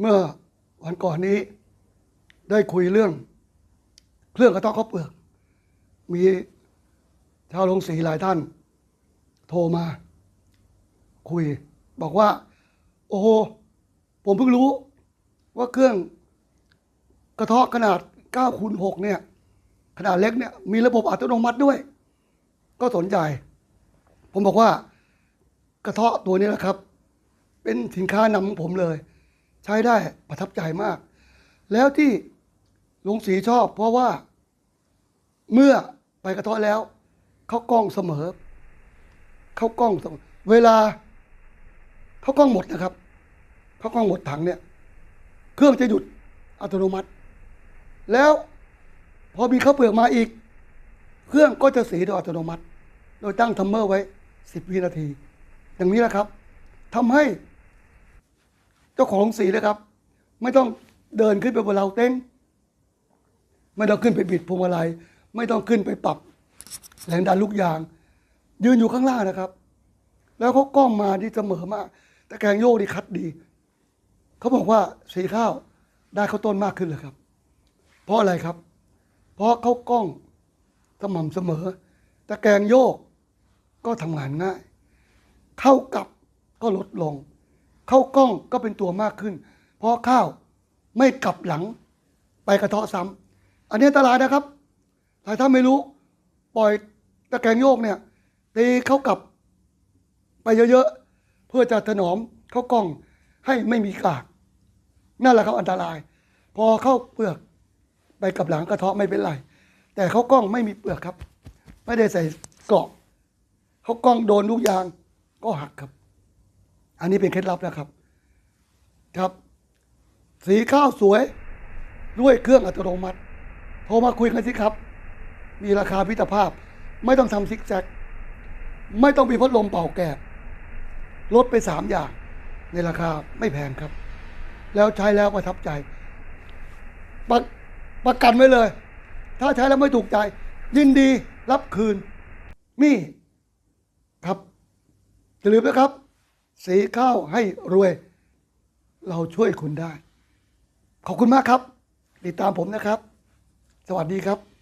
เมื่อวันก่อนนี้ได้คุยเรื่องเครื่องกระเทาะข้าวเปลือก มีชาวโรงสีหลายท่าน โทรมา คุย บอกว่า โอ้โหผมเพิ่งรู้ ว่าเครื่องกระเทาะขนาด9คูณ6เนี่ย ขนาดเล็กเนี่ย มีระบบอัตโนมัติด้วย ก็สนใจ ผมบอกว่ากระเทาะตัวนี้นะครับ เป็นสินค้านำของผมเลย ใช้ได้ประทับใจมาก แล้วที่ลุงศรีชอบ เพราะว่าเมื่อไปกระทาะแล้ว เขากล้องเสมอ เขากล้องเสมอ เวลา เขากล้องหมดนะครับ เขากล้องหมดถังเนี่ย เครื่องจะหยุดอัตโนมัติ แล้วพอมีข้าวเปลือกมาอีก เครื่องก็จะสีโดยอัตโนมัติ โดยตั้งทัมเมอร์ไว้ 10 วินาที อย่างนี้แหละครับทำให้ เจ้าของโรงสีนะครับ ไม่ต้องเดินขึ้นไปบนเราเต้งไม่ต้องขึ้นไปบิดพวงมาลัยไม่ต้องขึ้นไปปรับแรงดันลูกยาง ยืนอยู่ข้างล่างนะครับ แล้วเขากล้องมาที่เสมอมากแต่แกงโยกนี่คัดดีเขาบอกว่าสีข้าวได้ข้าวต้นมากขึ้นเลยครับ เพราะอะไรครับ เพราะเขากล้องสม่ำเสมอต่แกงโยกก็ทำงานง่าย เข้ากับก็ลดลง ข้ากล้องก็เป็นตัวมากขึ้น เพราะข้าวไม่กลับหลังไปกระเทาะซ้ำอันนี้อันตรายนะครับถ้าท่านไม่รู้ ปล่อยตะแกรงโยกเนี่ยตีเข้ากลับไปเยอะๆ เพื่อจะถนอมเข้ากล้องให้ไม่มีกาก นั่นแหละครับอันตราย พอเข้าเปลือกไปกับหลังกระเทาะไม่เป็นไร แต่เขากล้องไม่มีเปลือกครับ ไม่ได้ใส่เกราะเขากล้องโดนลูกยางก็หักครับ อันนี้เป็นเคล็ดลับนะครับ ครับ สีข้าวสวยด้วยเครื่องอัตโนมัติ โทรมาคุยกันสิครับ มีราคาพิตรภาพ ไม่ต้องทำซิกแซก ไม่ต้องมีพัดลมเป่าแกบลดไปสามอย่าง ในราคาไม่แพงครับ แล้วใช้แล้วประทับใจ ประประกันไว้เลย ถ้าใช้แล้วไม่ถูกใจ ยินดีรับคืนนี่ครับอย่าลืมนะครับ สีข้าวให้รวย เราช่วยคุณได้ ขอบคุณมากครับ ติดตามผมนะครับ สวัสดีครับ